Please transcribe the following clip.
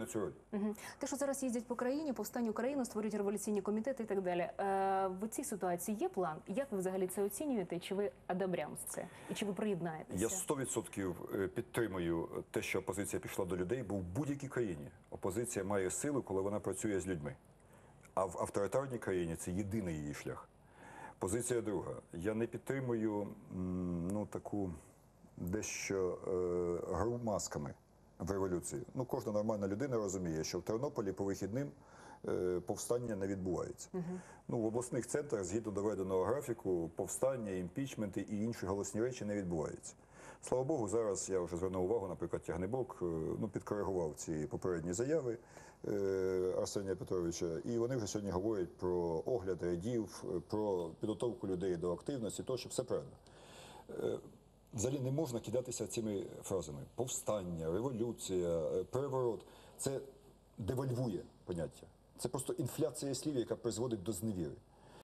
на цю роль. Мгм. Те, що зараз їздять по країні, повстань Україну, створюють революційні комітети і так далі. Е, в цій ситуації є план? Як ви взагалі це оцінюєте? Чи ви адабрям з це? І чи ви приєднаєтеся? Я 100% підтримую те, що опозиція пішла до людей, бо в будь-якій країні опозиція має силу, коли вона працює з людьми. А в авторитарній країні це єдиний її шлях. Позиція друга. Я не підтримую ну, таку дещо е, гру масками в революції. Ну, кожна нормальна людина розуміє, що в Тернополі по вихідним е, повстання не відбувається. Ну, в обласних центрах, згідно доведеного графіку, повстання, імпічменти і інші голосні речі не відбуваються. Слава Богу, зараз я вже звернув увагу, наприклад, Тягнебок е, ну, підкоригував ці попередні заяви е, Арсенія Петровича, і вони вже сьогодні говорять про огляд рядів, е, про підготовку людей до активності, тощо все правильно. Взагалі не можна кидатися цими фразами: повстання, революція, е, переворот. Це девальвує поняття. Це просто інфляція слів, яка призводить до зневіри.